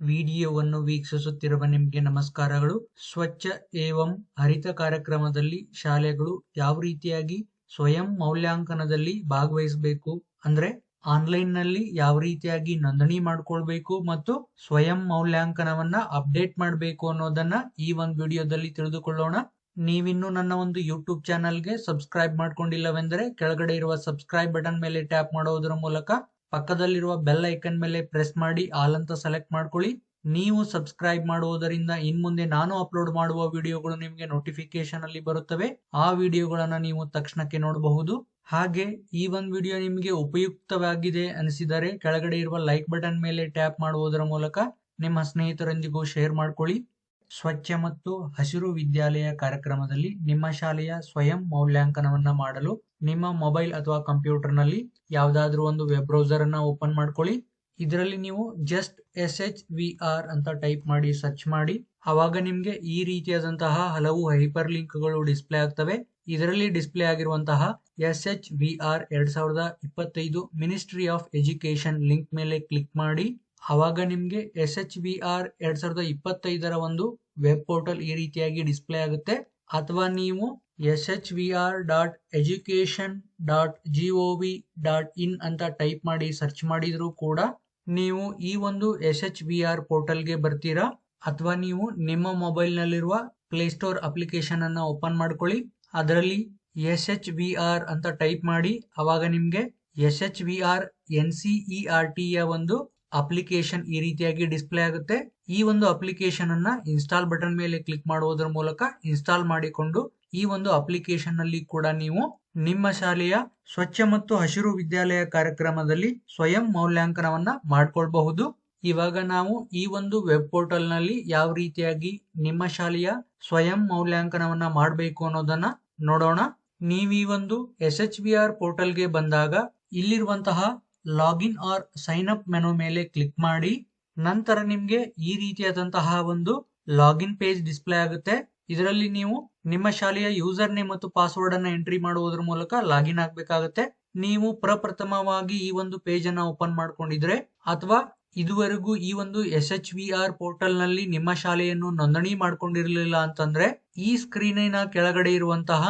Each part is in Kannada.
ವಿಡಿಯೋವನ್ನು ವೀಕ್ಷಿಸುತ್ತಿರುವ ನಿಮಗೆ ನಮಸ್ಕಾರಗಳು. ಸ್ವಚ್ಛ ಏವಂ ಹರಿತ ಕಾರ್ಯಕ್ರಮದಲ್ಲಿ ಶಾಲೆಗಳು ಯಾವ ರೀತಿಯಾಗಿ ಸ್ವಯಂ ಮೌಲ್ಯಾಂಕನದಲ್ಲಿ ಭಾಗವಹಿಸಬೇಕು? ಅಂದ್ರೆ ಆನ್ಲೈನ್ನಲ್ಲಿ ಯಾವ ರೀತಿಯಾಗಿ ನೋಂದಣಿ ಮಾಡ್ಕೊಳ್ಬೇಕು ಮತ್ತು ಸ್ವಯಂ ಮೌಲ್ಯಾಂಕನವನ್ನ ಅಪ್ಡೇಟ್ ಮಾಡಬೇಕು ಅನ್ನೋದನ್ನ ಈ ಒಂದು ವಿಡಿಯೋದಲ್ಲಿ ತಿಳಿದುಕೊಳ್ಳೋಣ. ನೀವಿನ್ನೂ ನನ್ನ ಒಂದು ಯೂಟ್ಯೂಬ್ ಚಾನಲ್ಗೆ ಸಬ್ಸ್ಕ್ರೈಬ್ ಮಾಡ್ಕೊಂಡಿಲ್ಲವೆಂದರೆ ಕೆಳಗಡೆ ಇರುವ ಸಬ್ಸ್ಕ್ರೈಬ್ ಬಟನ್ ಮೇಲೆ ಟ್ಯಾಪ್ ಮಾಡೋದರ ಮೂಲಕ ಪಕ್ಕದಲ್ಲಿರುವ ಬೆಲ್ ಐಕನ್ ಮೇಲೆ ಪ್ರೆಸ್ ಮಾಡಿ ಆಲ್ ಅಂತ ಸೆಲೆಕ್ಟ್ ಮಾಡ್ಕೊಳ್ಳಿ. ನೀವು ಸಬ್ಸ್ಕ್ರೈಬ್ ಮಾಡುವುದರಿಂದ ಇನ್ ಮುಂದೆ ನಾನು ಅಪ್ಲೋಡ್ ಮಾಡುವ ವಿಡಿಯೋಗಳು ನಿಮಗೆ ನೋಟಿಫಿಕೇಶನ್ ಅಲ್ಲಿ ಬರುತ್ತವೆ. ಆ ವಿಡಿಯೋಗಳನ್ನ ನೀವು ತಕ್ಷಣಕ್ಕೆ ನೋಡಬಹುದು. ಹಾಗೆ ಈ ಒಂದು ವಿಡಿಯೋ ನಿಮಗೆ ಉಪಯುಕ್ತವಾಗಿದೆ ಅನಿಸಿದರೆ ಕೆಳಗಡೆ ಇರುವ ಲೈಕ್ ಬಟನ್ ಮೇಲೆ ಟ್ಯಾಪ್ ಮಾಡುವುದರ ಮೂಲಕ ನಿಮ್ಮ ಸ್ನೇಹಿತರೊಂದಿಗೂ ಶೇರ್ ಮಾಡ್ಕೊಳ್ಳಿ. ಸ್ವಚ್ಛ ಮತ್ತು ಹಸಿರು ವಿದ್ಯಾಲಯ ಕಾರ್ಯಕ್ರಮದಲ್ಲಿ ನಿಮ್ಮ ಶಾಲೆಯ ಸ್ವಯಂ ಮೌಲ್ಯಾಂಕನವನ್ನು ಮಾಡಲು ನಿಮ್ಮ ಮೊಬೈಲ್ ಅಥವಾ ಕಂಪ್ಯೂಟರ್ನಲ್ಲಿ ಯಾವ್ದಾದ್ರು ಒಂದು ವೆಬ್ ಬ್ರೌಸರ್ ಅನ್ನ ಓಪನ್ ಮಾಡ್ಕೊಳ್ಳಿ. ಇದರಲ್ಲಿ ನೀವು just S H V R ಅಂತ ಟೈಪ್ ಮಾಡಿ, ಸರ್ಚ್ ಮಾಡಿ. ಅವಾಗ ನಿಮಗೆ ಈ ರೀತಿಯಾದಂತಹ ಹಲವು ಹೈಪರ್ ಲಿಂಕ್ಗಳು ಡಿಸ್ಪ್ಲೇ ಆಗ್ತವೆ. ಇದರಲ್ಲಿ ಡಿಸ್ಪ್ಲೇ ಆಗಿರುವಂತಹ ಎಸ್ ಎಚ್ ವಿ ಆರ್ ಎರಡ್ ಸಾವಿರದ ಇಪ್ಪತ್ತೈದು ಮಿನಿಸ್ಟ್ರಿ ಆಫ್ ಎಜುಕೇಶನ್ ಲಿಂಕ್ ಮೇಲೆ ಕ್ಲಿಕ್ ಮಾಡಿ. ಅವಾಗ ನಿಮಗೆ ಎಸ್ ಎಚ್ ವಿ ಆರ್ ಎರಡ್ ಸಾವಿರದ ಇಪ್ಪತ್ತೈದರ ಒಂದು ವೆಬ್ ಪೋರ್ಟಲ್ ಈ ರೀತಿಯಾಗಿ ಡಿಸ್ಪ್ಲೇ ಆಗುತ್ತೆ. ಅಥವಾ ನೀವು S dot education dot G O V dot in ಅಂತ ಟೈಪ್ ಮಾಡಿ ಸರ್ಚ್ ಮಾಡಿದರೂ ಕೂಡ ನೀವು ಈ ಒಂದು ಎಸ್ ಎಚ್ ವಿ ಆರ್ ಪೋರ್ಟಲ್ಗೆ ಬರ್ತೀರಾ? ಅಥವಾ ನೀವು ನಿಮ್ಮ ಮೊಬೈಲ್ನಲ್ಲಿರುವ ಪ್ಲೇಸ್ಟೋರ್ ಅಪ್ಲಿಕೇಶನ್ ಅನ್ನು ಓಪನ್ ಮಾಡ್ಕೊಳ್ಳಿ. ಅದರಲ್ಲಿ ಎಸ್ ಎಚ್ ವಿ ಆರ್ ಅಂತ ಟೈಪ್ ಮಾಡಿ ಅವಾಗ ನಿಮಗೆ S H V R N C R T ಯ ಒಂದು ಅಪ್ಲಿಕೇಶನ್ ಈ ರೀತಿಯಾಗಿ ಡಿಸ್ಪ್ಲೇ ಆಗುತ್ತೆ. ಈ ಒಂದು ಅಪ್ಲಿಕೇಶನ್ ಅನ್ನ ಇನ್ಸ್ಟಾಲ್ ಬಟನ್ ಮೇಲೆ ಕ್ಲಿಕ್ ಮಾಡುವುದರ ಮೂಲಕ ಇನ್ಸ್ಟಾಲ್ ಮಾಡಿಕೊಂಡು ಈ ಒಂದು ಅಪ್ಲಿಕೇಶನ್ನಲ್ಲಿ ಕೂಡ ನೀವು ನಿಮ್ಮ ಶಾಲೆಯ ಸ್ವಚ್ಛ ಮತ್ತು ಹಸಿರು ವಿದ್ಯಾಲಯ ಕಾರ್ಯಕ್ರಮದಲ್ಲಿ ಸ್ವಯಂ ಮೌಲ್ಯಾಂಕನವನ್ನ ಮಾಡ್ಕೊಳ್ಬಹುದು. ಇವಾಗ ನಾವು ಈ ಒಂದು ವೆಬ್ ಪೋರ್ಟಲ್ನಲ್ಲಿ ಯಾವ ರೀತಿಯಾಗಿ ನಿಮ್ಮ ಶಾಲೆಯ ಸ್ವಯಂ ಮೌಲ್ಯಾಂಕನವನ್ನ ಮಾಡಬೇಕು ಅನ್ನೋದನ್ನ ನೋಡೋಣ. ನೀವು ಈ ಒಂದು ಎಸ್ ಎಚ್ ಬಿ ಆರ್ ಪೋರ್ಟಲ್ಗೆ ಬಂದಾಗ ಇಲ್ಲಿರುವಂತಹ login or sign up menu ಮೇಲೆ ಕ್ಲಿಕ್ ಮಾಡಿ, ನಂತರ ನಿಮ್ಗೆ ಈ ರೀತಿಯಾದಂತಹ ಒಂದು ಲಾಗಿನ್ ಪೇಜ್ ಡಿಸ್ಪ್ಲೇ ಆಗುತ್ತೆ. ಇದರಲ್ಲಿ ನೀವು ನಿಮ್ಮ ಶಾಲೆಯ ಯೂಸರ್ ನೇಮ್ ಮತ್ತು ಪಾಸ್ವರ್ಡ್ ಅನ್ನ ಎಂಟ್ರಿ ಮಾಡುವುದರ ಮೂಲಕ ಲಾಗಿನ್ ಆಗಬೇಕಾಗತ್ತೆ. ನೀವು ಪ್ರಪ್ರಥಮವಾಗಿ ಈ ಒಂದು ಪೇಜ್ ಅನ್ನ ಓಪನ್ ಮಾಡ್ಕೊಂಡಿದ್ರೆ ಅಥವಾ ಇದುವರೆಗೂ ಈ ಒಂದು ಎಸ್ ಎಚ್ ವಿ ಆರ್ ಪೋರ್ಟಲ್ನಲ್ಲಿ ನಿಮ್ಮ ಶಾಲೆಯನ್ನು ನೋಂದಣಿ ಮಾಡ್ಕೊಂಡಿರಲಿಲ್ಲ ಅಂತಂದ್ರೆ ಈ ಸ್ಕ್ರೀನಿನ ಕೆಳಗಡೆ ಇರುವಂತಹ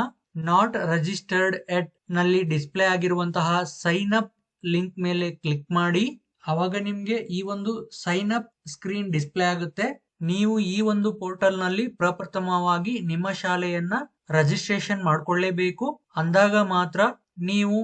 ನಾಟ್ ರಿಜಿಸ್ಟರ್ಡ್ ಎಟ್ನಲ್ಲಿ ಡಿಸ್ಪ್ಲೇ ಆಗಿರುವಂತಹ ಸೈನ್ ಅಪ್ ಲಿಂಕ್ ಮೇಲೆ ಕ್ಲಿಕ್ ಮಾಡಿ. ಅವಾಗ ನಿಮ್ಗೆ ಈ ಒಂದು ಸೈನ್ ಅಪ್ ಸ್ಕ್ರೀನ್ ಡಿಸ್ಪ್ಲೇ ಆಗುತ್ತೆ. ನೀವು ಈ ಒಂದು ಪೋರ್ಟಲ್ನಲ್ಲಿ ಪ್ರಪ್ರಥಮವಾಗಿ ನಿಮ್ಮ ಶಾಲೆಯನ್ನ ರಿಜಿಸ್ಟ್ರೇಷನ್ ಮಾಡ್ಕೊಳ್ಳೇಬೇಕು. ಅಂದಾಗ ಮಾತ್ರ ನೀವು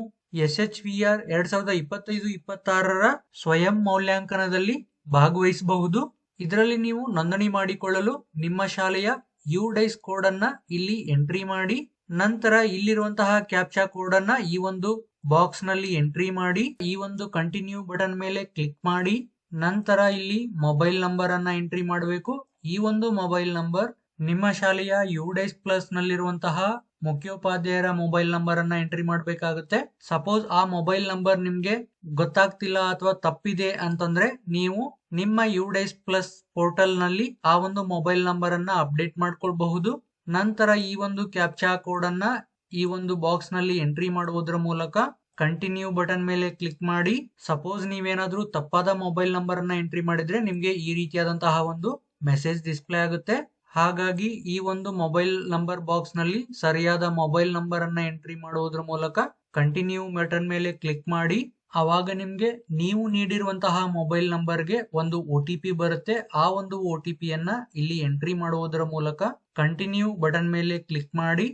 ಎಸ್ ಎಚ್ ವಿ ಆರ್ ಎರಡ್ ಸಾವಿರದ ಇಪ್ಪತ್ತೈದು, ಇಪ್ಪತ್ತಾರರ ಸ್ವಯಂ ಮೌಲ್ಯಾಂಕನದಲ್ಲಿ ಭಾಗವಹಿಸಬಹುದು. ಇದರಲ್ಲಿ ನೀವು ನೋಂದಣಿ ಮಾಡಿಕೊಳ್ಳಲು ನಿಮ್ಮ ಶಾಲೆಯ ಯು ಡೈಸ್ ಕೋಡ್ ಅನ್ನ ಇಲ್ಲಿ ಎಂಟ್ರಿ ಮಾಡಿ, ನಂತರ ಇಲ್ಲಿರುವಂತಹ ಕ್ಯಾಪ್ಚಾ ಕೋಡ್ ಅನ್ನ ಈ ಒಂದು ಬಾಕ್ಸ್ನಲ್ಲಿ ಎಂಟ್ರಿ ಮಾಡಿ, ಈ ಒಂದು ಕಂಟಿನ್ಯೂ ಬಟನ್ ಮೇಲೆ ಕ್ಲಿಕ್ ಮಾಡಿ ನಂತರ ಇಲ್ಲಿ ಮೊಬೈಲ್ ನಂಬರ್ ಅನ್ನ ಎಂಟ್ರಿ ಮಾಡಬೇಕು. ಈ ಒಂದು ಮೊಬೈಲ್ ನಂಬರ್ ನಿಮ್ಮ ಶಾಲೆಯ ಯು ಡೈಸ್ ಪ್ಲಸ್ ನಲ್ಲಿರುವಂತಹ ಮುಖ್ಯೋಪಾಧ್ಯಾಯರ ಮೊಬೈಲ್ ನಂಬರ್ ಅನ್ನ ಎಂಟ್ರಿ ಮಾಡಬೇಕಾಗುತ್ತೆ. ಸಪೋಸ್ ಆ ಮೊಬೈಲ್ ನಂಬರ್ ನಿಮ್ಗೆ ಗೊತ್ತಾಗ್ತಿಲ್ಲ ಅಥವಾ ತಪ್ಪಿದೆ ಅಂತಂದ್ರೆ ನೀವು ನಿಮ್ಮ ಯು ಡೈಸ್ ಪ್ಲಸ್ ಪೋರ್ಟಲ್ನಲ್ಲಿ ಆ ಒಂದು ಮೊಬೈಲ್ ನಂಬರ್ ಅನ್ನ ಅಪ್ಡೇಟ್ ಮಾಡ್ಕೊಳ್ಬಹುದು. ನಂತರ ಈ ಒಂದು ಕ್ಯಾಪ್ಚಾ ಕೋಡ್ ಅನ್ನ ಈ ಒಂದು ಬಾಕ್ಸ್ನಲ್ಲಿ ಎಂಟ್ರಿ ಮಾಡುವುದರ ಮೂಲಕ ಕಂಟಿನ್ಯೂ ಬಟನ್ ಮೇಲೆ ಕ್ಲಿಕ್ ಮಾಡಿ. ಸಪೋಸ್ ನೀವೇನಾದ್ರೂ ತಪ್ಪಾದ ಮೊಬೈಲ್ ನಂಬರ್ ಅನ್ನ ಎಂಟ್ರಿ ಮಾಡಿದ್ರೆ ನಿಮ್ಗೆ ಈ ರೀತಿಯಾದಂತಹ ಒಂದು ಮೆಸೇಜ್ ಡಿಸ್ಪ್ಲೇ ಆಗುತ್ತೆ. ಹಾಗಾಗಿ ಈ ಒಂದು ಮೊಬೈಲ್ ನಂಬರ್ ಬಾಕ್ಸ್ನಲ್ಲಿ ಸರಿಯಾದ ಮೊಬೈಲ್ ನಂಬರ್ ಅನ್ನ ಎಂಟ್ರಿ ಮಾಡುವುದರ ಮೂಲಕ ಕಂಟಿನ್ಯೂ ಬಟನ್ ಮೇಲೆ ಕ್ಲಿಕ್ ಮಾಡಿ. ಅವಾಗ ನಿಮ್ಗೆ ನೀವು ನೀಡಿರುವಂತಹ ಮೊಬೈಲ್ ನಂಬರ್ಗೆ ಒಂದು ಒ ಟಿ ಪಿ ಬರುತ್ತೆ. ಆ ಒಂದು ಒ ಟಿ ಪಿಯನ್ನ ಇಲ್ಲಿ ಎಂಟ್ರಿ ಮಾಡುವುದರ ಮೂಲಕ ಕಂಟಿನ್ಯೂ ಬಟನ್ ಮೇಲೆ ಕ್ಲಿಕ್ ಮಾಡಿ.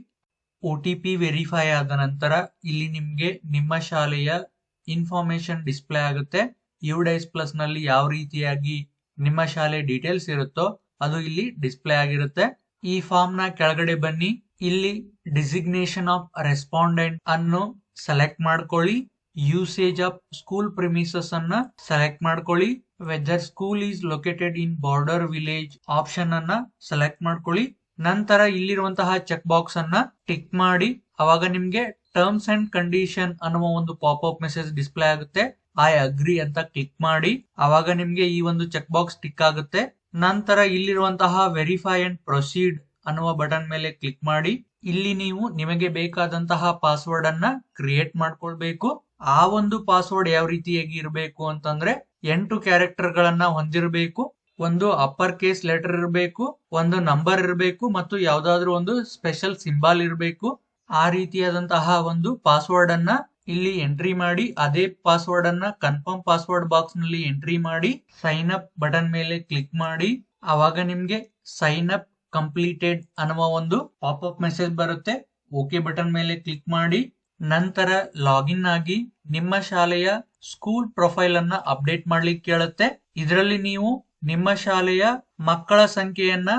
ಒ ಟಿ ಪಿ ವೆರಿಫೈ ಆದ ನಂತರ ಇಲ್ಲಿ ನಿಮಗೆ ನಿಮ್ಮ ಶಾಲೆಯ ಇನ್ಫಾರ್ಮೇಶನ್ ಡಿಸ್ಪ್ಲೇ ಆಗುತ್ತೆ. ಯು ಡೈಸ್ ಪ್ಲಸ್ನಲ್ಲಿ ಯಾವ ರೀತಿಯಾಗಿ ನಿಮ್ಮ ಶಾಲೆ ಡೀಟೇಲ್ಸ್ ಇರುತ್ತೋ ಅದು ಇಲ್ಲಿ ಡಿಸ್ಪ್ಲೇ ಆಗಿರುತ್ತೆ. ಈ ಫಾರ್ಮ್ನ ಕೆಳಗಡೆ ಬನ್ನಿ. ಇಲ್ಲಿ ಡಿಸಿಗ್ನೇಷನ್ ಆಫ್ ರೆಸ್ಪಾಂಡೆಂಟ್ ಅನ್ನು ಸೆಲೆಕ್ಟ್ ಮಾಡ್ಕೊಳ್ಳಿ. ಯೂಸೇಜ್ ಆಫ್ ಸ್ಕೂಲ್ ಪ್ರಿಮಿಸಸ್ ಅನ್ನ ಸೆಲೆಕ್ಟ್ ಮಾಡ್ಕೊಳ್ಳಿ. Whether school is located in border village option ಅನ್ನ ಸೆಲೆಕ್ಟ್ ಮಾಡ್ಕೊಳ್ಳಿ. ನಂತರ ಇಲ್ಲಿರುವಂತಹ ಚೆಕ್ ಬಾಕ್ಸ್ ಅನ್ನ ಟಿಕ್ ಮಾಡಿ, ಅವಾಗ ನಿಮ್ಗೆ ಟರ್ಮ್ಸ್ ಅಂಡ್ ಕಂಡೀಷನ್ ಅನ್ನುವ ಒಂದು ಪಾಪ್ ಅಪ್ ಮೆಸೇಜ್ ಡಿಸ್ಪ್ಲೇ ಆಗುತ್ತೆ. ಐ ಅಗ್ರಿ ಅಂತ ಕ್ಲಿಕ್ ಮಾಡಿ, ಅವಾಗ ನಿಮ್ಗೆ ಈ ಒಂದು ಚೆಕ್ ಬಾಕ್ಸ್ ಟಿಕ್ ಆಗುತ್ತೆ. ನಂತರ ಇಲ್ಲಿರುವಂತಹ ವೆರಿಫೈ ಅಂಡ್ ಪ್ರೊಸೀಡ್ ಅನ್ನುವ ಬಟನ್ ಮೇಲೆ ಕ್ಲಿಕ್ ಮಾಡಿ, ಇಲ್ಲಿ ನೀವು ನಿಮಗೆ ಬೇಕಾದಂತಹ ಪಾಸ್ವರ್ಡ್ ಅನ್ನ ಕ್ರಿಯೇಟ್ ಮಾಡ್ಕೊಳ್ಬೇಕು. ಆ ಒಂದು ಪಾಸ್ವರ್ಡ್ ಯಾವ ರೀತಿಯಾಗಿ ಇರಬೇಕು ಅಂತಂದ್ರೆ ಎಂಟು ಕ್ಯಾರೆಕ್ಟರ್ ಗಳನ್ನ ಹೊಂದಿರಬೇಕು. ಒಂದು ಅಪ್ಪರ್ ಕೇಸ್ ಲೆಟರ್ ಇರಬೇಕು, ಒಂದು ನಂಬರ್ ಇರಬೇಕು, ಮತ್ತು ಯಾವ್ದಾದ್ರು ಒಂದು ಸ್ಪೆಷಲ್ ಸಿಂಬಲ್ ಇರಬೇಕು. ಆ ರೀತಿಯಾದಂತಹ ಒಂದು ಪಾಸ್ವರ್ಡ್ ಅನ್ನ ಇಲ್ಲಿ ಎಂಟ್ರಿ ಮಾಡಿ, ಅದೇ ಪಾಸ್ವರ್ಡ್ ಅನ್ನ ಕನ್ಫರ್ಮ್ ಪಾಸ್ವರ್ಡ್ ಬಾಕ್ಸ್ನಲ್ಲಿ ಎಂಟ್ರಿ ಮಾಡಿ ಸೈನ್ ಅಪ್ ಬಟನ್ ಮೇಲೆ ಕ್ಲಿಕ್ ಮಾಡಿ. ಅವಾಗ ನಿಮ್ಗೆ ಸೈನ್ ಅಪ್ ಕಂಪ್ಲೀಟೆಡ್ ಅನ್ನುವ ಒಂದು ಪಾಪ್ ಅಪ್ ಮೆಸೇಜ್ ಬರುತ್ತೆ. ಓಕೆ ಬಟನ್ ಮೇಲೆ ಕ್ಲಿಕ್ ಮಾಡಿ. ನಂತರ ಲಾಗಿನ್ ಆಗಿ ನಿಮ್ಮ ಶಾಲೆಯ ಸ್ಕೂಲ್ ಪ್ರೊಫೈಲ್ ಅನ್ನ ಅಪ್ಡೇಟ್ ಮಾಡ್ಲಿಕ್ಕೆ ಕೇಳುತ್ತೆ. ಇದರಲ್ಲಿ ನೀವು ನಿಮ್ಮ ಶಾಲೆಯ ಮಕ್ಕಳ ಸಂಖ್ಯೆಯನ್ನ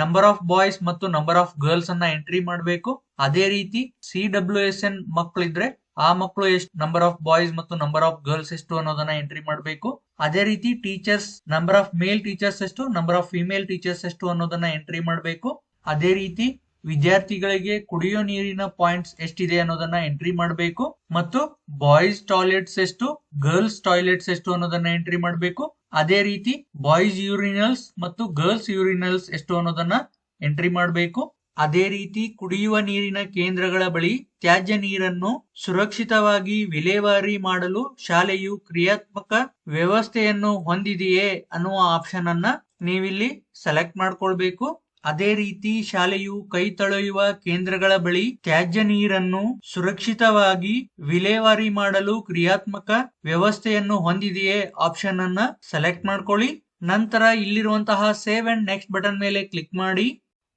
ನಂಬರ್ ಆಫ್ ಬಾಯ್ಸ್ ಮತ್ತು ನಂಬರ್ ಆಫ್ ಗರ್ಲ್ಸ್ ಅನ್ನ ಎಂಟ್ರಿ ಮಾಡಬೇಕು. ಅದೇ ರೀತಿ ಸಿ ಡಬ್ಲ್ಯೂ ಎಸ್ ಎನ್ ಮಕ್ಕಳಿದ್ರೆ ಆ ಮಕ್ಕಳು ಎಷ್ಟು ನಂಬರ್ ಆಫ್ ಬಾಯ್ಸ್ ಮತ್ತು ನಂಬರ್ ಆಫ್ ಗರ್ಲ್ಸ್ ಎಷ್ಟು ಅನ್ನೋದನ್ನ ಎಂಟ್ರಿ ಮಾಡಬೇಕು. ಅದೇ ರೀತಿ teachers number of male teachers ಎಷ್ಟು ನಂಬರ್ ಆಫ್ ಫಿಮೇಲ್ ಟೀಚರ್ಸ್ ಎಷ್ಟು ಅನ್ನೋದನ್ನ ಎಂಟ್ರಿ ಮಾಡಬೇಕು. ಅದೇ ರೀತಿ ವಿದ್ಯಾರ್ಥಿಗಳಿಗೆ ಕುಡಿಯೋ ನೀರಿನ ಪಾಯಿಂಟ್ಸ್ ಎಷ್ಟಿದೆ ಅನ್ನೋದನ್ನ ಎಂಟ್ರಿ ಮಾಡಬೇಕು ಮತ್ತು ಬಾಯ್ಸ್ ಟಾಯ್ಲೆಟ್ಸ್ ಎಷ್ಟು, ಗರ್ಲ್ಸ್ ಟಾಯ್ಲೆಟ್ಸ್ ಎಷ್ಟು ಅನ್ನೋದನ್ನ ಎಂಟ್ರಿ ಮಾಡಬೇಕು. ಅದೇ ರೀತಿ ಬಾಯ್ಸ್ ಯೂರಿನಲ್ಸ್ ಮತ್ತು ಗರ್ಲ್ಸ್ ಯೂರಿನಲ್ಸ್ ಎಷ್ಟು ಅನ್ನೋದನ್ನ ಎಂಟ್ರಿ ಮಾಡಬೇಕು. ಅದೇ ರೀತಿ ಕುಡಿಯುವ ನೀರಿನ ಕೇಂದ್ರಗಳ ಬಳಿ ತ್ಯಾಜ್ಯ ನೀರನ್ನು ಸುರಕ್ಷಿತವಾಗಿ ವಿಲೇವಾರಿ ಮಾಡಲು ಶಾಲೆಯು ಕ್ರಿಯಾತ್ಮಕ ವ್ಯವಸ್ಥೆಯನ್ನು ಹೊಂದಿದೆಯೇ ಅನ್ನುವ ಆಪ್ಷನ್ ಅನ್ನ ನೀವಿಲ್ಲಿ ಸೆಲೆಕ್ಟ್ ಮಾಡ್ಕೊಳ್ಬೇಕು. ಅದೇ ರೀತಿ ಶಾಲೆಯು ಕೈ ತೊಳೆಯುವ ಕೇಂದ್ರಗಳ ಬಳಿ ತ್ಯಾಜ್ಯ ನೀರನ್ನು ಸುರಕ್ಷಿತವಾಗಿ ವಿಲೇವಾರಿ ಮಾಡಲು ಕ್ರಿಯಾತ್ಮಕ ವ್ಯವಸ್ಥೆಯನ್ನು ಹೊಂದಿದೆಯೇ ಆಪ್ಷನ್ ಅನ್ನ ಸೆಲೆಕ್ಟ್ ಮಾಡ್ಕೊಳ್ಳಿ. ನಂತರ ಇಲ್ಲಿರುವಂತಹ ಸೇವ್ ಅಂಡ್ ನೆಕ್ಸ್ಟ್ ಬಟನ್ ಮೇಲೆ ಕ್ಲಿಕ್ ಮಾಡಿ.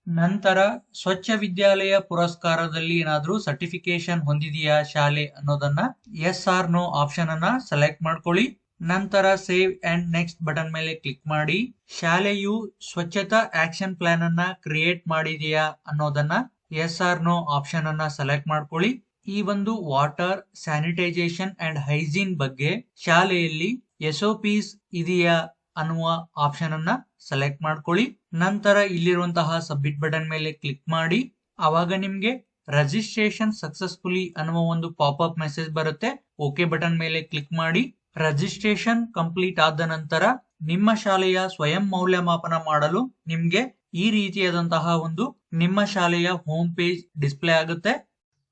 ನಂತರ ಸ್ವಚ್ಛ ವಿದ್ಯಾಲಯ ಪುರಸ್ಕಾರದಲ್ಲಿ ಏನಾದರೂ ಸರ್ಟಿಫಿಕೇಶನ್ ಹೊಂದಿದೆಯಾ ಶಾಲೆ ಅನ್ನೋದನ್ನ ಎಸ್ ಆರ್ ನೋ ಆಪ್ಷನ್ ಅನ್ನ ಸೆಲೆಕ್ಟ್ ಮಾಡ್ಕೊಳ್ಳಿ. ನಂತರ ಸೇವ್ ಅಂಡ್ ನೆಕ್ಸ್ಟ್ ಬಟನ್ ಮೇಲೆ ಕ್ಲಿಕ್ ಮಾಡಿ, ಶಾಲೆಯು ಸ್ವಚ್ಛತಾ ಆಕ್ಷನ್ ಪ್ಲಾನ್ ಅನ್ನ ಕ್ರಿಯೇಟ್ ಮಾಡಿದೆಯಾ ಅನ್ನೋದನ್ನ ಎಸ್ ಆರ್ ನೋ ಆಪ್ಷನ್ ಅನ್ನ ಸೆಲೆಕ್ಟ್ ಮಾಡ್ಕೊಳ್ಳಿ. ಈ ಒಂದು ವಾಟರ್, ಸ್ಯಾನಿಟೈಸೇಷನ್ ಅಂಡ್ ಹೈಜೀನ್ ಬಗ್ಗೆ ಶಾಲೆಯಲ್ಲಿ ಎಸ್ ಪೀಸ್ ಇದೆಯಾ ಅನ್ನುವ ಆಪ್ಷನ್ ಅನ್ನ ಸೆಲೆಕ್ಟ್ ಮಾಡ್ಕೊಳ್ಳಿ. ನಂತರ ಇಲ್ಲಿರುವಂತಹ ಸಬ್ಮಿಟ್ ಬಟನ್ ಮೇಲೆ ಕ್ಲಿಕ್ ಮಾಡಿ, ಅವಾಗ ನಿಮ್ಗೆ ರಜಿಸ್ಟ್ರೇಷನ್ ಸಕ್ಸಸ್ಫುಲಿ ಅನ್ನುವ ಒಂದು ಪಾಪ್ ಅಪ್ ಮೆಸೇಜ್ ಬರುತ್ತೆ. ಓಕೆ ಬಟನ್ ಮೇಲೆ ಕ್ಲಿಕ್ ಮಾಡಿ. ರಿಜಿಸ್ಟ್ರೇಷನ್ ಕಂಪ್ಲೀಟ್ ಆದ ನಂತರ ನಿಮ್ಮ ಶಾಲೆಯ ಸ್ವಯಂ ಮೌಲ್ಯಮಾಪನ ಮಾಡಲು ನಿಮ್ಗೆ ಈ ರೀತಿಯಾದಂತಹ ಒಂದು ನಿಮ್ಮ ಶಾಲೆಯ ಹೋಮ್ ಪೇಜ್ ಡಿಸ್ಪ್ಲೇ ಆಗುತ್ತೆ.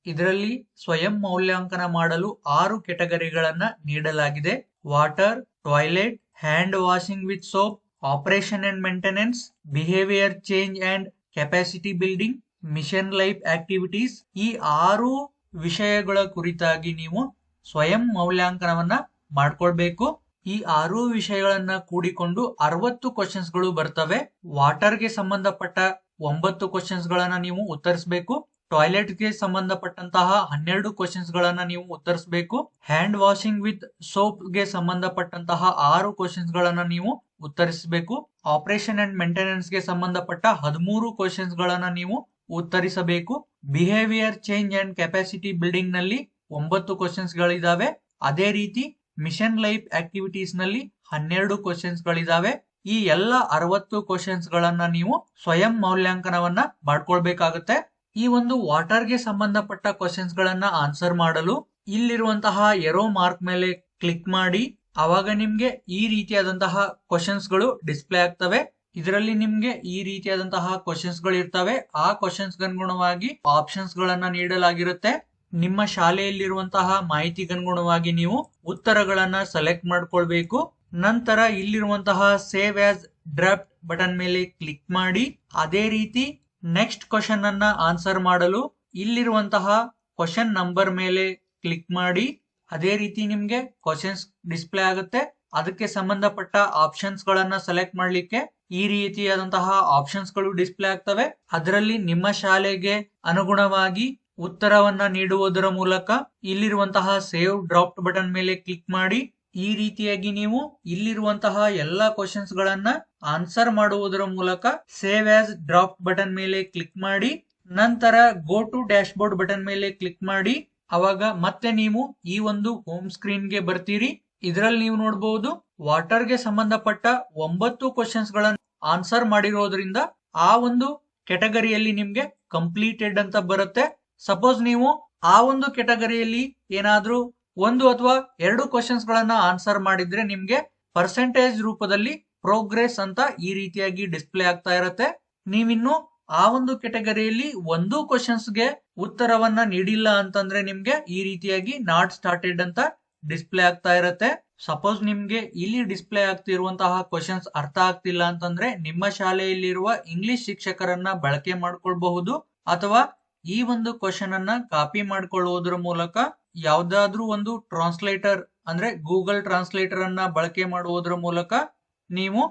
ಇದರಲ್ಲಿ ಸ್ವಯಂ ಮೌಲ್ಯಾಂಕನ ಮಾಡಲು ಆರು ಕೆಟಗರಿಗಳನ್ನ ನೀಡಲಾಗಿದೆ. Water toilet hand washing with soap operation and maintenance behaviour change and capacity building mission life activities ಈ ಆರು ವಿಷಯಗಳ ಕುರಿತಾಗಿ ನೀವು ಸ್ವಯಂ ಮೌಲ್ಯಾಂಕನವನ್ನ ಮಾಡ್ಕೊಳ್ಬೇಕು. ಈ ಆರು ವಿಷಯಗಳನ್ನ ಕೂಡಿಕೊಂಡು ಅರವತ್ತು ಕ್ವಶನ್ಸ್ಗಳು ಬರ್ತವೆ. ವಾಟರ್ಗೆ ಸಂಬಂಧಪಟ್ಟ ಒಂಬತ್ತು ಕ್ವಶನ್ಸ್ ಗಳನ್ನ ನೀವು ಉತ್ತರಿಸಬೇಕು. ಟಾಯ್ಲೆಟ್ಗೆ ಸಂಬಂಧಪಟ್ಟಂತಹ ಹನ್ನೆರಡು ಕ್ವಶನ್ಸ್ ಗಳನ್ನ ನೀವು ಉತ್ತರಿಸಬೇಕು. ಹ್ಯಾಂಡ್ ವಾಷಿಂಗ್ ವಿತ್ ಸೋಪ್ಗೆ ಸಂಬಂಧಪಟ್ಟಂತಹ ಆರು ಕ್ವಶನ್ಸ್ ಗಳನ್ನ ನೀವು ಉತ್ತರಿಸಬೇಕು. ಆಪರೇಷನ್ ಅಂಡ್ ಮೇಂಟೆನೆನ್ಸ್ಗೆ ಸಂಬಂಧಪಟ್ಟ ಹದಿಮೂರು ಕ್ವಶನ್ಸ್ ಗಳನ್ನ ನೀವು ಉತ್ತರಿಸಬೇಕು. ಬಿಹೇವಿಯರ್ ಚೇಂಜ್ ಅಂಡ್ ಕೆಪಾಸಿಟಿ ಬಿಲ್ಡಿಂಗ್ನಲ್ಲಿ ಒಂಬತ್ತು ಕ್ವಶನ್ಸ್ ಗಳಿದಾವೆ. ಅದೇ ರೀತಿ ಮಿಷನ್ ಲೈಫ್ ಆಕ್ಟಿವಿಟೀಸ್ನಲ್ಲಿ ಹನ್ನೆರಡು ಕ್ವಶನ್ಸ್ ಗಳಿದಾವೆ. ಈ ಎಲ್ಲ ಅರವತ್ತು ಕ್ವಶನ್ಸ್ ಗಳನ್ನ ನೀವು ಸ್ವಯಂ ಮೌಲ್ಯಾಂಕನವನ್ನ ಮಾಡ್ಕೊಳ್ಬೇಕಾಗುತ್ತೆ. ಈ ಒಂದು ವಾಟರ್ಗೆ ಸಂಬಂಧಪಟ್ಟ ಕ್ವಶನ್ಸ್ ಗಳನ್ನ ಆನ್ಸರ್ ಮಾಡಲು ಇಲ್ಲಿರುವಂತಹ ಎರೋ ಮಾರ್ಕ್ ಮೇಲೆ ಕ್ಲಿಕ್ ಮಾಡಿ, ಅವಾಗ ನಿಮ್ಗೆ ಈ ರೀತಿಯಾದಂತಹ ಕ್ವಶನ್ಸ್ಗಳು ಡಿಸ್ಪ್ಲೇ ಆಗ್ತವೆ. ಇದರಲ್ಲಿ ನಿಮ್ಗೆ ಈ ರೀತಿಯಾದಂತಹ ಕ್ವಶನ್ಸ್ಗಳು ಇರ್ತವೆ ಆ ಕ್ವಶನ್ಸ್ ಅನುಗುಣವಾಗಿ ಆಪ್ಷನ್ಸ್ ಗಳನ್ನ ನೀಡಲಾಗಿರುತ್ತೆ. ನಿಮ್ಮ ಶಾಲೆಯಲ್ಲಿರುವಂತಹ ಮಾಹಿತಿಗನುಗುಣವಾಗಿ ನೀವು ಉತ್ತರಗಳನ್ನ ಸೆಲೆಕ್ಟ್ ಮಾಡ್ಕೊಳ್ಬೇಕು. ನಂತರ ಇಲ್ಲಿರುವಂತಹ ಸೇವ್ ಆಸ್ ಡ್ರಾಫ್ಟ್ ಬಟನ್ ಮೇಲೆ ಕ್ಲಿಕ್ ಮಾಡಿ. ಅದೇ ರೀತಿ ನೆಕ್ಸ್ಟ್ ಕ್ವಶನ್ ಅನ್ನ ಆನ್ಸರ್ ಮಾಡಲು ಇಲ್ಲಿರುವಂತಹ ಕ್ವಶನ್ ನಂಬರ್ ಮೇಲೆ ಕ್ಲಿಕ್ ಮಾಡಿ. ಅದೇ ರೀತಿ ನಿಮ್ಗೆ ಕ್ವಶನ್ಸ್ ಡಿಸ್ಪ್ಲೇ ಆಗುತ್ತೆ. ಅದಕ್ಕೆ ಸಂಬಂಧಪಟ್ಟ ಆಪ್ಷನ್ಸ್ ಗಳನ್ನ ಸೆಲೆಕ್ಟ್ ಮಾಡ್ಲಿಕ್ಕೆ ಈ ರೀತಿಯಾದಂತಹ ಆಪ್ಷನ್ಸ್ಗಳು ಡಿಸ್ಪ್ಲೇ ಆಗ್ತವೆ. ಅದರಲ್ಲಿ ನಿಮ್ಮ ಶಾಲೆಗೆ ಅನುಗುಣವಾಗಿ ಉತ್ತರವನ್ನ ನೀಡುವುದರ ಮೂಲಕ ಇಲ್ಲಿರುವಂತಹ ಸೇವ್ ಡ್ರಾಪ್ ಬಟನ್ ಮೇಲೆ ಕ್ಲಿಕ್ ಮಾಡಿ ಈ ರೀತಿಯಾಗಿ ನೀವು ಇಲ್ಲಿರುವಂತಹ ಎಲ್ಲಾ ಕ್ವಶನ್ಸ್ ಗಳನ್ನ ಆನ್ಸರ್ ಮಾಡುವುದರ ಮೂಲಕ ಸೇವ್ ಆಸ್ ಡ್ರಾಪ್ ಬಟನ್ ಮೇಲೆ ಕ್ಲಿಕ್ ಮಾಡಿ, ನಂತರ go to dashboard button ಮೇಲೆ ಕ್ಲಿಕ್ ಮಾಡಿ. ಅವಾಗ ಮತ್ತೆ ನೀವು ಈ ಒಂದು ಹೋಮ್ ಸ್ಕ್ರೀನ್ಗೆ ಬರ್ತೀರಿ. ಇದರಲ್ಲಿ ನೀವು ನೋಡಬಹುದು ವಾಟರ್ಗೆ ಸಂಬಂಧಪಟ್ಟ ಒಂಬತ್ತು ಕ್ವಶನ್ಸ್ ಗಳನ್ನ ಆನ್ಸರ್ ಮಾಡಿರೋದ್ರಿಂದ ಆ ಒಂದು ಕೆಟಗರಿಯಲ್ಲಿ ನಿಮ್ಗೆ ಕಂಪ್ಲೀಟೆಡ್ ಅಂತ ಬರುತ್ತೆ. ಸಪೋಸ್ ನೀವು ಆ ಒಂದು ಕೆಟಗರಿಯಲ್ಲಿ ಏನಾದ್ರೂ ಒಂದು ಅಥವಾ ಎರಡು ಕ್ವಶನ್ಸ್ ಗಳನ್ನ ಆನ್ಸರ್ ಮಾಡಿದ್ರೆ ನಿಮ್ಗೆ ಪರ್ಸೆಂಟೇಜ್ ರೂಪದಲ್ಲಿ ಪ್ರೋಗ್ರೆಸ್ ಅಂತ ಈ ರೀತಿಯಾಗಿ ಡಿಸ್ಪ್ಲೇ ಆಗ್ತಾ ಇರತ್ತೆ. ನೀವಿನ್ನು ಆ ಒಂದು ಕೆಟಗರಿಯಲ್ಲಿ ಒಂದು ಕ್ವಶನ್ಸ್ಗೆ ಉತ್ತರವನ್ನ ನೀಡಿಲ್ಲ ಅಂತಂದ್ರೆ ನಿಮ್ಗೆ ಈ ರೀತಿಯಾಗಿ ನಾಟ್ ಸ್ಟಾರ್ಟೆಡ್ ಅಂತ ಡಿಸ್ಪ್ಲೇ ಆಗ್ತಾ ಇರತ್ತೆ. ಸಪೋಸ್ ನಿಮ್ಗೆ ಇಲ್ಲಿ ಡಿಸ್ಪ್ಲೇ ಆಗ್ತಿರುವಂತಹ ಕ್ವಶನ್ಸ್ ಅರ್ಥ ಆಗ್ತಿಲ್ಲ ಅಂತಂದ್ರೆ ನಿಮ್ಮ ಶಾಲೆಯಲ್ಲಿರುವ ಇಂಗ್ಲಿಷ್ ಶಿಕ್ಷಕರನ್ನ ಬಳಕೆ ಮಾಡ್ಕೊಳ್ಬಹುದು ಅಥವಾ ಈ ಒಂದು ಕ್ವಶನ್ ಅನ್ನ ಕಾಪಿ ಮಾಡ್ಕೊಳ್ಳೋದ್ರ ಮೂಲಕ ಯಾವ್ದಾದ್ರೂ ಒಂದು ಟ್ರಾನ್ಸ್ಲೇಟರ್ ಅಂದ್ರೆ ಗೂಗಲ್ ಟ್ರಾನ್ಸ್ಲೇಟರ್ ಅನ್ನ ಬಳಕೆ ಮಾಡುವುದರ ಮೂಲಕ ನೀವು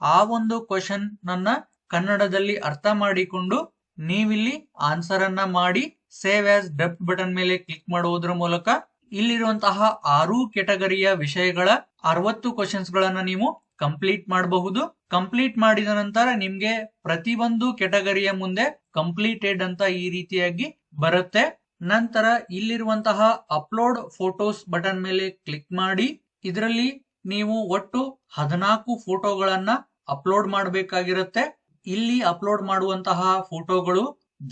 ಆ ಒಂದು ಕ್ವಶನ್ ನನ್ನ ಕನ್ನಡದಲ್ಲಿ ಅರ್ಥ ಮಾಡಿಕೊಂಡು ನೀವಿಲ್ಲಿ ಆನ್ಸರ್ ಅನ್ನ ಮಾಡಿ ಸೇವ್ ಆಸ್ ಡೆಪ್ತ್ ಬಟನ್ ಮೇಲೆ ಕ್ಲಿಕ್ ಮಾಡುವುದರ ಮೂಲಕ ಇಲ್ಲಿರುವಂತಹ ಆರು ಕೆಟಗರಿಯ ವಿಷಯಗಳ ಅರವತ್ತು ಕ್ವಶನ್ಸ್ ಗಳನ್ನ ನೀವು ಕಂಪ್ಲೀಟ್ ಮಾಡಬಹುದು. ಕಂಪ್ಲೀಟ್ ಮಾಡಿದ ನಂತರ ನಿಮ್ಗೆ ಪ್ರತಿಯೊಂದು ಕೆಟಗರಿಯ ಮುಂದೆ ಕಂಪ್ಲೀಟೆಡ್ ಅಂತ ಈ ರೀತಿಯಾಗಿ ಬರುತ್ತೆ. ನಂತರ ಇಲ್ಲಿರುವಂತಹ ಅಪ್ಲೋಡ್ ಫೋಟೋಸ್ ಬಟನ್ ಮೇಲೆ ಕ್ಲಿಕ್ ಮಾಡಿ. ಇದರಲ್ಲಿ ನೀವು ಒಟ್ಟು ಹದಿನಾಲ್ಕು ಫೋಟೋಗಳನ್ನ ಅಪ್ಲೋಡ್ ಮಾಡಬೇಕಾಗಿರುತ್ತೆ. ಇಲ್ಲಿ ಅಪ್ಲೋಡ್ ಮಾಡುವಂತಹ ಫೋಟೋಗಳು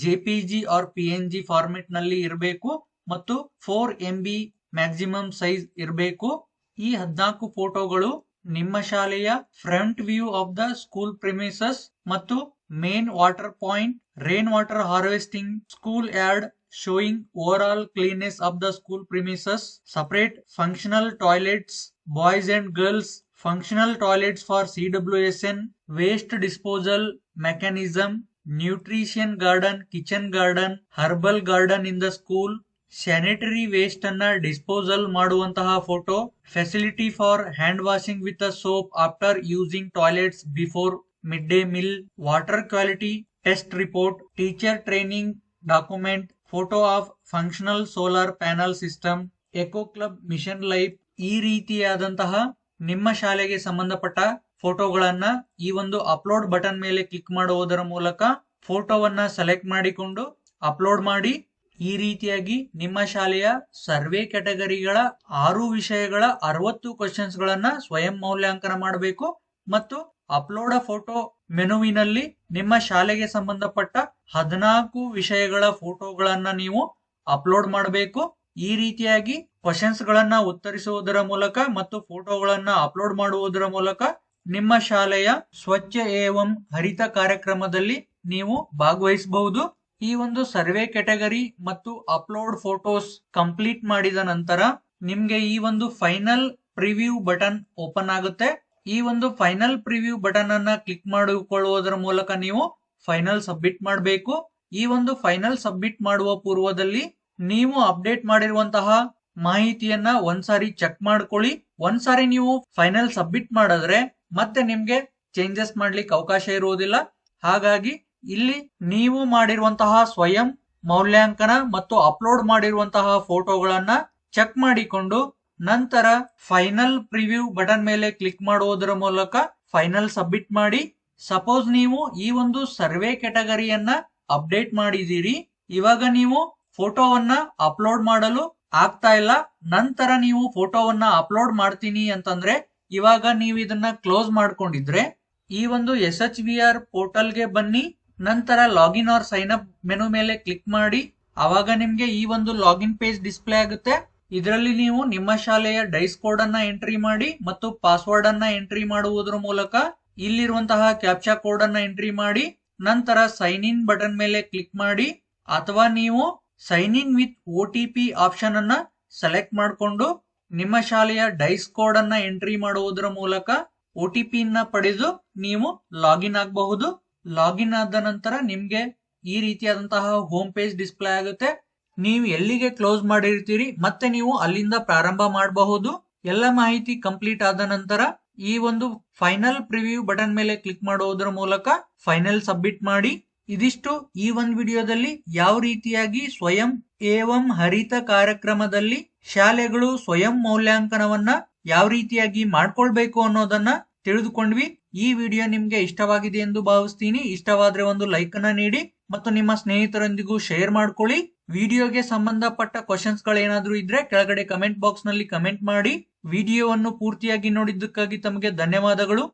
JPG or P N G ಫಾರ್ಮೆಟ್ನಲ್ಲಿ ಇರಬೇಕು ಮತ್ತು four M B maximum size ಇರಬೇಕು. ಈ ಹದಿನಾಲ್ಕು ಫೋಟೋಗಳು ನಿಮ್ಮ ಶಾಲೆಯ front view of the school premises ಮತ್ತು main water point rain water harvesting school yard showing overall cleanness of the school premises separate functional toilets boys and girls functional toilets for CWSN, waste disposal mechanism, nutrition garden, kitchen garden, herbal garden in the school, sanitary waste ಅನ್ನ ಡಿಸ್ಪೋಸಲ್ ಮಾಡುವಂತಹ photo facility for hand washing with a soap after using toilets before Mid day meal water quality test report teacher training document photo of functional solar panel system eco club mission life ಈ ರೀತಿಯಾದಂತಹ ನಿಮ್ಮ ಶಾಲೆಗೆ ಸಂಬಂಧಪಟ್ಟ ಫೋಟೋಗಳನ್ನ ಈ ಒಂದು ಅಪ್ಲೋಡ್ ಬಟನ್ ಮೇಲೆ ಕ್ಲಿಕ್ ಮಾಡುವುದರ ಮೂಲಕ ಫೋಟೋವನ್ನ ಸೆಲೆಕ್ಟ್ ಮಾಡಿಕೊಂಡು ಅಪ್ಲೋಡ್ ಮಾಡಿ. ಈ ರೀತಿಯಾಗಿ ನಿಮ್ಮ ಶಾಲೆಯ ಸರ್ವೆ ಕ್ಯಾಟಗರಿಗಳ ಆರು ವಿಷಯಗಳ ಅರವತ್ತು ಕ್ವಶನ್ಸ್ ಗಳನ್ನ ಸ್ವಯಂ ಮೌಲ್ಯಾಂಕನ ಮಾಡಬೇಕು ಮತ್ತು ಅಪ್ಲೋಡ್ ಅ ಫೋಟೋ ಮೆನುವಿನಲ್ಲಿ ನಿಮ್ಮ ಶಾಲೆಗೆ ಸಂಬಂಧಪಟ್ಟ ಹದಿನಾಲ್ಕು ವಿಷಯಗಳ ಫೋಟೋಗಳನ್ನ ನೀವು ಅಪ್ಲೋಡ್ ಮಾಡಬೇಕು. ಈ ರೀತಿಯಾಗಿ ಕ್ವಶನ್ಸ್ ಗಳನ್ನ ಉತ್ತರಿಸುವುದರ ಮೂಲಕ ಮತ್ತು ಫೋಟೋಗಳನ್ನ ಅಪ್ಲೋಡ್ ಮಾಡುವುದರ ಮೂಲಕ ನಿಮ್ಮ ಶಾಲೆಯ ಸ್ವಚ್ಛ ಏವಂ ಹರಿತ ಕಾರ್ಯಕ್ರಮದಲ್ಲಿ ನೀವು ಭಾಗವಹಿಸಬಹುದು. ಈ ಒಂದು ಸರ್ವೆ ಕ್ಯಾಟಗರಿ ಮತ್ತು ಅಪ್ಲೋಡ್ ಫೋಟೋಸ್ ಕಂಪ್ಲೀಟ್ ಮಾಡಿದ ನಂತರ ನಿಮ್ಗೆ ಈ ಒಂದು ಫೈನಲ್ ಪ್ರಿವ್ಯೂ ಬಟನ್ ಓಪನ್ ಆಗುತ್ತೆ. ಈ ಒಂದು ಫೈನಲ್ ಪ್ರಿವ್ಯೂ ಬಟನ್ ಅನ್ನ ಕ್ಲಿಕ್ ಮಾಡಿಕೊಳ್ಳುವುದರ ಮೂಲಕ ನೀವು ಫೈನಲ್ ಸಬ್ಮಿಟ್ ಮಾಡಬೇಕು. ಈ ಒಂದು ಫೈನಲ್ ಸಬ್ಮಿಟ್ ಮಾಡುವ ಪೂರ್ವದಲ್ಲಿ ನೀವು ಅಪ್ಡೇಟ್ ಮಾಡಿರುವಂತಹ ಮಾಹಿತಿಯನ್ನ ಒಂದ್ಸಾರಿ ಚೆಕ್ ಮಾಡ್ಕೊಳ್ಳಿ. ಒಂದ್ಸಾರಿ ನೀವು ಫೈನಲ್ ಸಬ್ಮಿಟ್ ಮಾಡಿದ್ರೆ ಮತ್ತೆ ನಿಮ್ಗೆ ಚೇಂಜಸ್ ಮಾಡ್ಲಿಕ್ಕೆ ಅವಕಾಶ ಇರುವುದಿಲ್ಲ. ಹಾಗಾಗಿ ಇಲ್ಲಿ ನೀವು ಮಾಡಿರುವಂತಹ ಸ್ವಯಂ ಮೌಲ್ಯಾಂಕನ ಮತ್ತು ಅಪ್ಲೋಡ್ ಮಾಡಿರುವಂತಹ ಫೋಟೋಗಳನ್ನ ಚೆಕ್ ಮಾಡಿಕೊಂಡು ನಂತರ ಫೈನಲ್ ಪ್ರಿವ್ಯೂ ಬಟನ್ ಮೇಲೆ ಕ್ಲಿಕ್ ಮಾಡುವುದರ ಮೂಲಕ ಫೈನಲ್ ಸಬ್ಮಿಟ್ ಮಾಡಿ. ಸಪೋಸ್ ನೀವು ಈ ಒಂದು ಸರ್ವೆ ಕ್ಯಾಟಗರಿಯನ್ನ ಅಪ್ಡೇಟ್ ಮಾಡಿದ್ದೀರಿ. ಇವಾಗ ನೀವು ಫೋಟೋವನ್ನ ಅಪ್ಲೋಡ್ ಮಾಡಲು ಆಗ್ತಾ ಇಲ್ಲ. ನಂತರ ನೀವು ಫೋಟೋವನ್ನ ಅಪ್ಲೋಡ್ ಮಾಡ್ತೀನಿ ಅಂತಂದ್ರೆ ಇವಾಗ ನೀವು ಇದನ್ನ ಕ್ಲೋಸ್ ಮಾಡ್ಕೊಂಡಿದ್ರೆ ಈ ಒಂದು ಎಸ್ ಎಚ್ ವಿ ಆರ್ ಪೋರ್ಟಲ್ಗೆ ಬನ್ನಿ. ನಂತರ login or sign up menu ಮೇಲೆ ಕ್ಲಿಕ್ ಮಾಡಿ. ಅವಾಗ ನಿಮ್ಗೆ ಈ ಒಂದು ಲಾಗಿನ್ ಪೇಜ್ ಡಿಸ್ಪ್ಲೇ ಆಗುತ್ತೆ. ಇದರಲ್ಲಿ ನೀವು ನಿಮ್ಮ ಶಾಲೆಯ ಡೈಸ್ ಕೋಡ್ ಅನ್ನ ಎಂಟ್ರಿ ಮಾಡಿ ಮತ್ತು ಪಾಸ್ವರ್ಡ್ ಅನ್ನ ಎಂಟ್ರಿ ಮಾಡುವುದರ ಮೂಲಕ ಇಲ್ಲಿರುವಂತಹ ಕ್ಯಾಪ್ಚಾ ಕೋಡ್ ಅನ್ನ ಎಂಟ್ರಿ ಮಾಡಿ, ನಂತರ ಸೈನ್ ಇನ್ ಬಟನ್ ಮೇಲೆ ಕ್ಲಿಕ್ ಮಾಡಿ, ಅಥವಾ ನೀವು sign in with O T P option ಅನ್ನ ಸೆಲೆಕ್ಟ್ ಮಾಡಿಕೊಂಡು ನಿಮ್ಮ ಶಾಲೆಯ ಡೈಸ್ ಕೋಡ್ ಅನ್ನ ಎಂಟ್ರಿ ಮಾಡುವುದರ ಮೂಲಕ ಒ ಟಿ ಪಿ ಪಡೆದು ನೀವು ಲಾಗಿನ್ ಆಗಬಹುದು. ಲಾಗಿನ್ ಆದ ನಂತರ ನಿಮ್ಗೆ ಈ ರೀತಿಯಾದಂತಹ ಹೋಮ್ ಪೇಜ್ ಡಿಸ್ಪ್ಲೇ ಆಗುತ್ತೆ. ನೀವು ಎಲ್ಲಿಗೆ ಕ್ಲೋಸ್ ಮಾಡಿರ್ತೀರಿ, ಮತ್ತೆ ನೀವು ಅಲ್ಲಿಂದ ಪ್ರಾರಂಭ ಮಾಡಬಹುದು? ಎಲ್ಲ ಮಾಹಿತಿ ಕಂಪ್ಲೀಟ್ ಆದ ನಂತರ ಈ ಒಂದು ಫೈನಲ್ ಪ್ರಿವ್ಯೂ ಬಟನ್ ಮೇಲೆ ಕ್ಲಿಕ್ ಮಾಡುವುದರ ಮೂಲಕ ಫೈನಲ್ ಸಬ್ಮಿಟ್ ಮಾಡಿ. ಇದಿಷ್ಟು ಈ ಒಂದು ವಿಡಿಯೋದಲ್ಲಿ ಯಾವ ರೀತಿಯಾಗಿ ಸ್ವಯಂ ಏವಂ ಹರಿತ ಕಾರ್ಯಕ್ರಮದಲ್ಲಿ ಶಾಲೆಗಳು ಸ್ವಯಂ ಮೌಲ್ಯಾಂಕನವನ್ನ ಯಾವ ರೀತಿಯಾಗಿ ಮಾಡ್ಕೊಳ್ಬೇಕು ಅನ್ನೋದನ್ನ ತಿಳಿದುಕೊಂಡ್ವಿ. ಈ ವಿಡಿಯೋ ನಿಮ್ಗೆ ಇಷ್ಟವಾಗಿದೆ ಎಂದು ಭಾವಿಸ್ತೀನಿ. ಇಷ್ಟವಾದ್ರೆ ಒಂದು ಲೈಕ್ ಅನ್ನ ನೀಡಿ. ಮತ್ತು ನಿಮ್ಮ ಸ್ನೇಹಿತರೊಂದಿಗೂ ಶೇರ್ ಮಾಡ್ಕೊಳ್ಳಿ. ವಿಡಿಯೋಗೆ ಸಂಬಂಧಪಟ್ಟ ಕ್ವಶನ್ಸ್ ಗಳೇನಾದ್ರೂ ಇದ್ರೆ ಕೆಳಗಡೆ ಕಮೆಂಟ್ ಬಾಕ್ಸ್ನಲ್ಲಿ ಕಮೆಂಟ್ ಮಾಡಿ. ವಿಡಿಯೋವನ್ನು ಪೂರ್ತಿಯಾಗಿ ನೋಡಿದ್ದಕ್ಕಾಗಿ ತಮಗೆ ಧನ್ಯವಾದಗಳು.